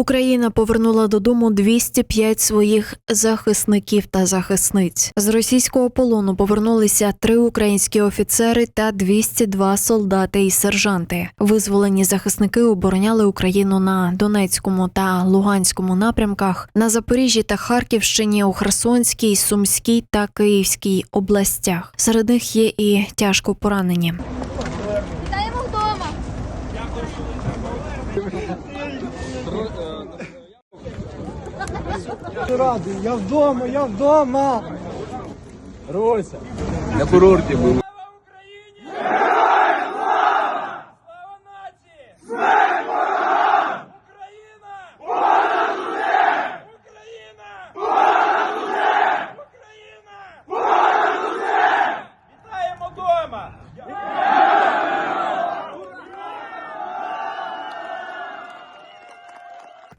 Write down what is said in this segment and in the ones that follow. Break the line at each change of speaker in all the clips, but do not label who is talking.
Україна повернула додому 205 своїх захисників та захисниць. З російського полону повернулися три українські офіцери та 202 солдати і сержанти. Визволені захисники обороняли Україну на Донецькому та Луганському напрямках, на Запоріжжі та Харківщині, у Херсонській, Сумській та Київській областях. Серед них є і тяжко поранені.
Вітаємо вдома.
Радий, я вдома, я вдома. Рося.
На курорті був.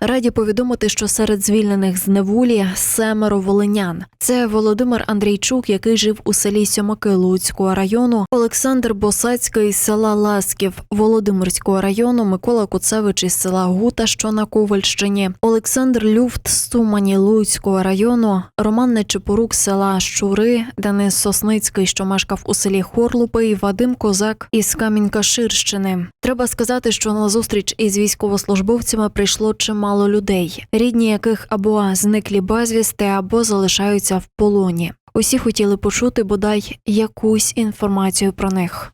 Раді повідомити, що серед звільнених з неволі семеро волинян. Це Володимир Андрійчук, який жив у селі Сьомаки Луцького району, Олександр Босацький із села Ласків Володимирського району, Микола Куцевич із села Гута, що на Ковальщині, Олександр Люфт з Тумані Луцького району, Роман Нечепорук села Щури, Денис Сосницький, що мешкав у селі Хорлупи, і Вадим Козак із Камінька-Ширщини. Треба сказати, що на зустріч із військовослужбовцями прийшло чимало людей, рідні яких або зниклі безвісти, або залишаються в полоні. Усі хотіли почути бодай якусь інформацію про них.